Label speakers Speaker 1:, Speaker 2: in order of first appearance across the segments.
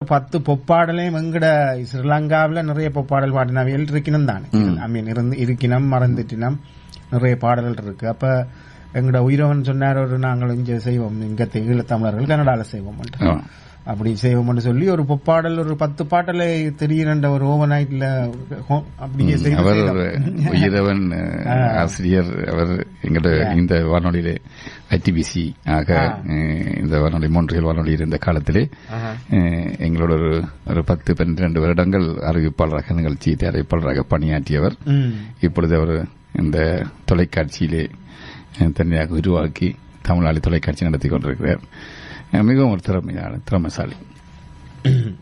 Speaker 1: பத்து பொப்பாடலையும் எங்கட ஸ்ரீலங்காவில் நிறைய பொப்பாடல் பாடினவைகள் இருக்கணும் தானே ஐ மீன் இருந்து இருக்கினம் மறந்துட்டினம் நிறைய பாடல்கள் இருக்கு அப்ப எங்கட உயிரவன் சொன்னார் ஒரு நாங்கள் இங்க செய்வோம். இங்க ஈழத்தமிழர்கள் கனடால செய்வோம். அப்படி செய்வோம்னு சொல்லி ஒரு பொப்பாடல் ஒரு பத்து பாட்டலை திடீரென்ற ஒரு ஓவர் நைட்ல அப்படியே
Speaker 2: உயிரவன் ஆசிரியர் அவர் எங்கட இந்த வானொலியிலே ஐடிபிசி ஆக இந்த வானொலி மூன்றில் வானொலி இருந்த காலத்திலே எங்களோட ஒரு ஒரு பத்து பன்னிரண்டு வருடங்கள் அறிவிப்பாளராக நிகழ்ச்சி அறிவிப்பாளராக பணியாற்றியவர். இப்பொழுது அவர் இந்த தொலைக்காட்சியிலே தனியாக உருவாக்கி தமிழாளி தொலைக்காட்சி நடத்தி கொண்டிருக்கிறார். மிகவும் ஒரு திறமையான திறமைசாலி.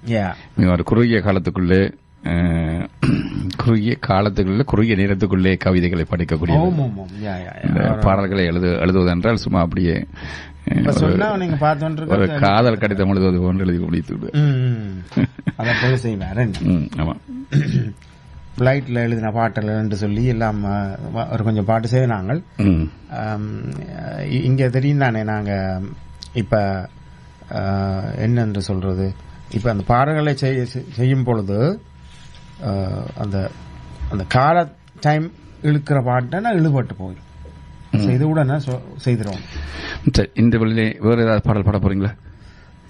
Speaker 1: Yeah.
Speaker 2: மிக ஒரு குறுகிய காலத்துக்குள்ளே குறுகிய காலத்துக்குள்ளே குறுகிய நேரத்துக்குள்ளே கவிதைகளை படிக்கக்கூடிய பாடல்களை எழுது எழுதுவதென்றால் சும்மா அப்படியே ஒரு- காதல் கடிதம் எழுதுவது போன்று எழுதி முடித்து விடுவார். ஆமா
Speaker 1: பிளைட்ல எழுதின பாட்டல் சொல்லி எல்லாம் ஒரு கொஞ்சம் பாட்டு செய்தாங்க
Speaker 2: ம்,
Speaker 1: இங்க தெரியும் தானே நாங்க இப்ப என்னென்று சொல்றது? இப்ப அந்த பாடல்களை செய்ய- செய்யும் பொழுது அந்த அந்த கால டைம் இழுக்கிற பாட்டை இழுபட்டு போயிடும் இது உடனே சொ- செய்திருவோம்.
Speaker 2: சரி இந்த வழியிலே வேற ஏதாவது பாடல் பாட போறீங்களா?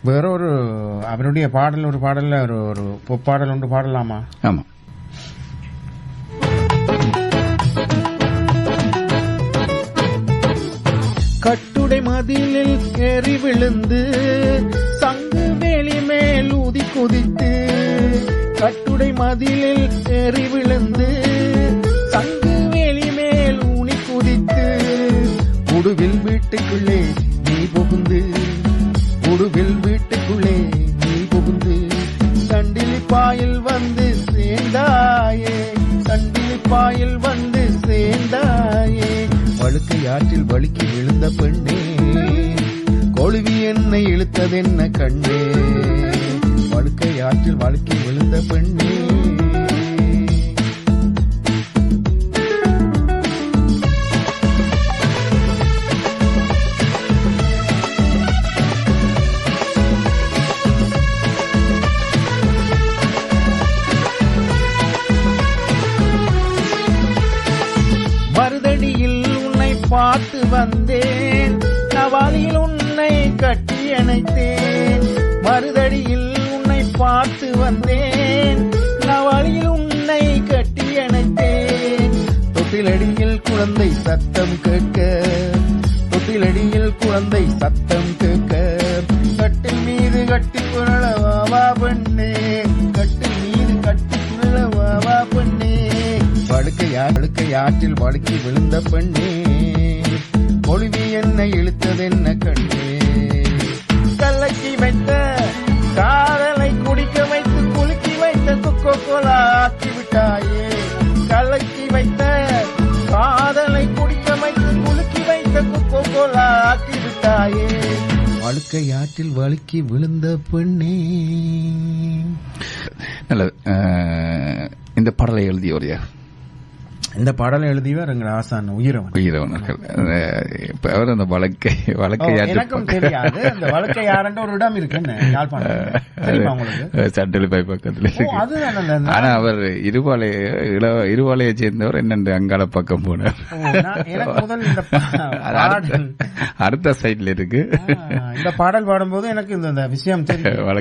Speaker 1: வேற ஒரு அவருடைய பாடல் ஒரு பாடல்ல ஒரு ஒரு பொப்பாடல் ஒன்று பாடலாமா?
Speaker 2: ஆமா.
Speaker 1: கட்டுடை மதிலில் ஏறி விழுந்து சங்கு வேலி மேல் ஊதி குதித்து கட்டுடை மதிலில் ஏறி விழுந்து சங்கு வேலி மேல் ஊனி குதித்து உடுவில் வீட்டுக்குள்ளே தோல்வி என்னை இழுத்ததென்ன கண்ணே? வாழ்க்கை ஆற்றில் வாழ்க்கை விழுந்த பெண்ணே. நினைத்தேன். மறுதடியில் உன்னை பார்த்து வந்தேன். நவாலியில் உன்னை கட்டி அணைத்தேன். தொட்டிலடியில் குழந்தை சத்தம் கேட்க தொட்டிலடியில் குழந்தை சத்தம் கேட்க கட்டில் மீது கட்டி குரளவா பெண்ணே. கட்டில் மீது கட்டி குரளவா பெண்ணே. வழுக்கையா வழுக்கை ஆற்றில் வழுக்கி விழுந்த பெண்ணே. மொழிவி என்னை இழுத்ததென்ன கண்ணே. கோலா ஆக்கி விட்டாயே கலக்கி வைத்த காதலை குடிக்க வைத்து குலுக்கி வைத்த கொக்கோ கோலா ஆக்கி விட்டாயே வழுக்கை ஆற்றில் வழுக்கி விழுந்த பெண்ணே.
Speaker 2: நல்லது. இந்த பாடலை எழுதியவர் யார்?
Speaker 1: இந்த பாடலை எழுதியவர் எங்கள் ஆசான் உயிரவன்.
Speaker 2: உயிரவனர்கள். இப்ப அவர் அந்த வழக்கை வழக்கை
Speaker 1: எனக்கும் தெரியாது. அந்த வழக்கை யாருன்ற ஒரு இடம் இருக்குன்னு
Speaker 2: சட்டலிப்பாய் பக்கத்துல ஆனா அவர் இருபாளைய இள இருபாளையை சேர்ந்தவர் என்னென்று அங்கால பக்கம் போனார். அடுத்த- சைட்ல இருக்கு.
Speaker 1: இந்த பாடல் பாடும்போது எனக்கு இந்த விஷயம் தெரியும்.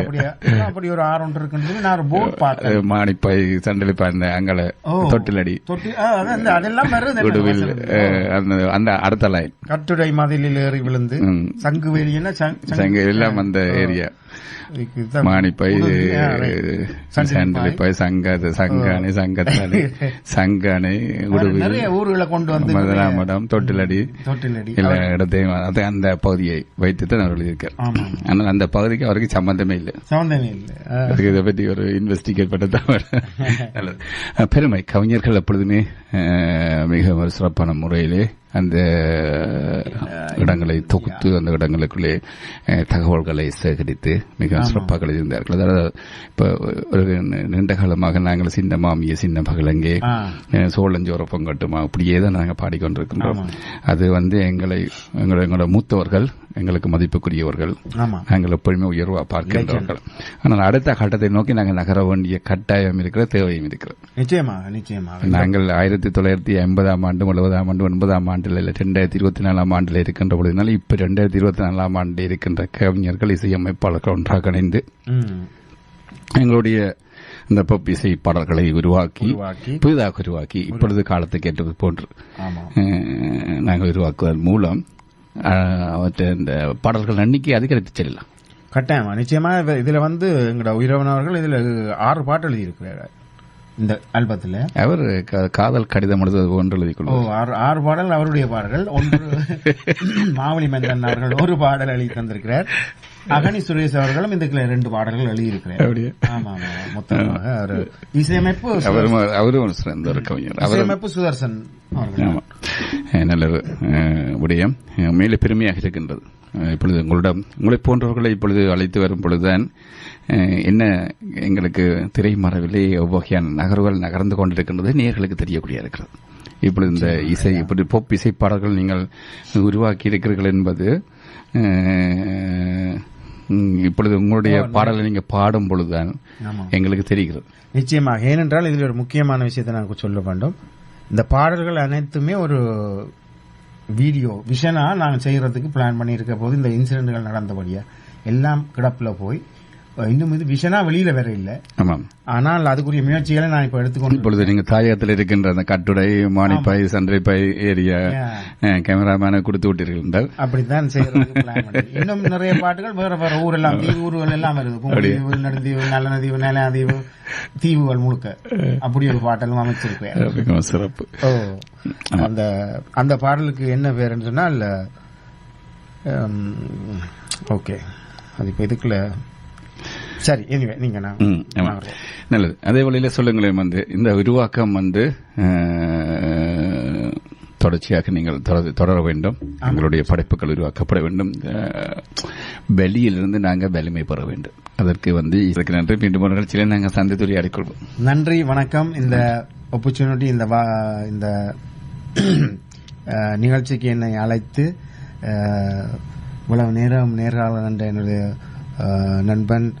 Speaker 2: அப்படியா?
Speaker 1: அப்படி ஒரு ஒன்று இருக்குன்னு நான் ஒரு போர்ட் பார்த்தேன்.
Speaker 2: அஹ், மானிப்பாய் சண்டலிப்பாய் அந்த அங்கால
Speaker 1: ஓ.
Speaker 2: தொட்டிலடி? அஹ், அந்த அந்த அடுத்த லைன்
Speaker 1: கட்டுடை மதிலில் ஏறி விழுந்து. சங்கு வேலியன்னா
Speaker 2: சங்க எல்லாம் அந்த ஏரியா மானிப்பாய் சண்டலிப்பாய் சங்காத சங்கானை சங்கத்தானே சங்கானை உடுவில்
Speaker 1: நிறைய ஊர்களை கொண்டு வந்து
Speaker 2: மதுராமடம் தொட்டிலடி
Speaker 1: தொட்டிலடி.
Speaker 2: எல்லா இடத்தையும் அது அந்த பகுதியை வைத்து தான் அவர் எழுதியிருக்கார். ஆனால் அந்த பகுதிக்கு அவருக்கு சம்பந்தமே இல்லை.
Speaker 1: சவுந்தனே இல்ல.
Speaker 2: அதுக்கு இதை பற்றி ஒரு இன்வெஸ்டிகேட் பண்ண தவிர நல்லது. அஹ், பெருமை கவிஞர்கள் எப்பொழுதுமே மிக ஒரு சிறப்பான முறையிலே அந்த இடங்களை தொகுத்து அந்த இடங்களுக்குள்ளே தகவல்களை சேகரித்து மிக சிறப்பாக எழுதியிருந்தார்கள். அதாவது இப்ப ஒரு நீண்ட காலமாக நாங்கள் சின்ன மாமிய சின்ன பகலங்கே சோழஞ்சோர பொங்கட்டுமா அப்படியே தான் நாங்கள் பாடிக்கொண்டிருக்கின்றோம். அது வந்து எங்களை எங்களோட எங்களோட மூத்தவர்கள் எங்களுக்கு மதிப்புக்குரியவர்கள். நாங்கள் எப்பொழுதுமே உயர்வா பார்க்கின்றவர்கள். ஆனால் அடுத்த கட்டத்தை நோக்கி நாங்கள் நகர வேண்டிய கட்டாயம் இருக்கிற தேவையும் இருக்கிறது.
Speaker 1: நிச்சயமாக நிச்சயமாக.
Speaker 2: நாங்கள் ஆயிரத்தி தொள்ளாயிரத்தி ஐம்பதாம் ஆண்டு எழுபதாம் ஆண்டு ஒன்பதாம் ஆண்டில் இல்லை ரெண்டாயிரத்தி இருபத்தி நாலாம் ஆண்டில் இருக்கின்ற பொழுதுனால இப்ப ரெண்டாயிரத்தி இருபத்தி நாலாம் ஆண்டு இருக்கின்ற கவிஞர்கள் இசையமைப்பாளர்கள் ஒன்றாக இணைந்து. எங்களுடைய இந்த பப் இசை பாடல்களை உருவாக்கி புதிதாக உருவாக்கி இப்பொழுது காலத்துக்கு ஏற்றது போன்று நாங்கள் உருவாக்குவதன் மூலம் இந்த பாடல்கள் எண்ணிக்கை அதிகரித்து செல்லலாம்.
Speaker 1: கட்டாயமா. நிச்சயமா இது- இதுல வந்து எங்களோட உயிரவனவர்கள் இதுல ஆறு பாட்டு எழுதியிருக்கிறார். இந்த ஆல்பத்துல.
Speaker 2: அவர் காதல் கடிதம் எழுதுவது
Speaker 1: ஓ
Speaker 2: கொள்வார்.
Speaker 1: ஆறு ஆறு பாடல் அவருடைய பாடல்கள். ஒன்று மாவலி மந்தன் அவர்கள் ஒரு பாடல் எழுதி தந்திருக்கிறார். அகனி சுரேஷ் அவர்களும் இதுக்குள்ள ரெண்டு பாடல்கள் எழுதியிருக்கிறார்.
Speaker 2: அப்படியே?
Speaker 1: ஆமா ஆமா மொத்தமாக ஒரு இசையமைப்பு
Speaker 2: அவரும் சிறந்த ஒரு கவிஞர். அவர்
Speaker 1: இசையமைப்பு சுதர்சன் அவர்கள்.
Speaker 2: நல்ல விடயம் மேலே பெருமையாக இருக்கின்றது. இப்பொழுது உங்களிடம் உங்களை போன்றவர்களை இப்பொழுது அழைத்து வரும் பொழுதுதான் என்ன எங்களுக்கு திரைமறைவிலே எவ்வகையான நகர்வுகள் நகர்ந்து கொண்டிருக்கின்றது நேர்களுக்கு தெரியக்கூடிய இருக்கிறது இப்பொழுது இந்த இசை இப்படி பொப் இசை பாடல்கள் நீங்கள் உருவாக்கி இருக்கிறீர்கள் என்பது இப்பொழுது உங்களுடைய பாடலை நீங்க பாடும் பொழுதுதான் எங்களுக்கு தெரிகிறது.
Speaker 1: நிச்சயமாக. ஏனென்றால் இதில் ஒரு முக்கியமான விஷயத்தை நான் சொல்ல வேண்டும். இந்த பாடல்கள் அனைத்துமே ஒரு வீடியோ. விஷனா நாங்கள் செய்கிறதுக்கு பிளான் பண்ணியிருக்க போது இந்த இன்சிடென்ட்கள் நடந்தபடியாக எல்லாம் கிடப்பில் போய் இன்னும் இது விஷனா வெளியில வேற இல்லை.
Speaker 2: ஆமாம்.
Speaker 1: ஆனால் அதுக்குரிய முயற்சிகளை நான் இப்ப எடுத்துக்கொண்டு
Speaker 2: இப்பொழுது நீங்க தாயகத்தில் இருக்கின்ற அந்த கட்டுடை மானிப்பாய் சன்றைப்பாய் ஏரியா. கேமராமேனை கொடுத்து விட்டீர்கள் என்றால்
Speaker 1: அப்படித்தான் பண்ணி. இன்னும் நிறைய பாட்டுகள் வேற வேற ஊரெல்லாம் தீவு ஊர்கள் எல்லாம் கும்பதீவு நடுந்தீவு நல்லநதீவு நிலநதீவு தீவுகள் முழுக்க. அப்படி ஒரு பாட்டெல்லாம் அமைச்சிருக்கேன்.
Speaker 2: சிறப்பு.
Speaker 1: அந்த அந்த பாடலுக்கு என்ன பேருன்னு சொன்னால் ஓகே. அது இப்போ இதுக்குள்ள சரி எனிவே நீங்க.
Speaker 2: நல்லது. அதே வழியில சொல்லுங்களேன் வந்து இந்த உருவாக்கம் வந்து தொடர்ச்சியாக நீங்கள் தொடர- வேண்டும். எங்களுடைய படைப்புகள் உருவாக்கப்பட வேண்டும். வெளியிலிருந்து நாங்கள் வலிமை பெற வேண்டும். அதற்கு வந்து இதற்கு நன்றி. மீண்டும் ஒரு நிகழ்ச்சியில நாங்கள் சந்தித்து உரையாடிக்கொள்வோம்
Speaker 1: நன்றி வணக்கம். இந்த opportunity இந்த வா- இந்த நிகழ்ச்சிக்கு என்னை அழைத்து இவ்வளவு நேரம் நேர்காணல் என்ற என்னுடைய நண்பன்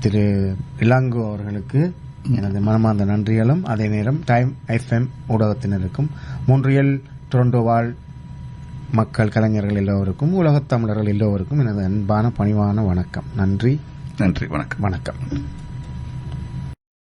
Speaker 1: திரு இளங்கோ அவர்களுக்கு எனது மனமார்ந்த நன்றிகளும். அதே நேரம் டைம் எஃப்எம் ஊடகத்தினருக்கும் மூன்றியல் டொரண்டோ வாழ் மக்கள் கலைஞர்கள் எல்லோருக்கும் உலகத் தமிழர்கள் எல்லோருக்கும் எனது அன்பான பணிவான வணக்கம். நன்றி.
Speaker 2: நன்றி வணக்கம்.
Speaker 1: வணக்கம்.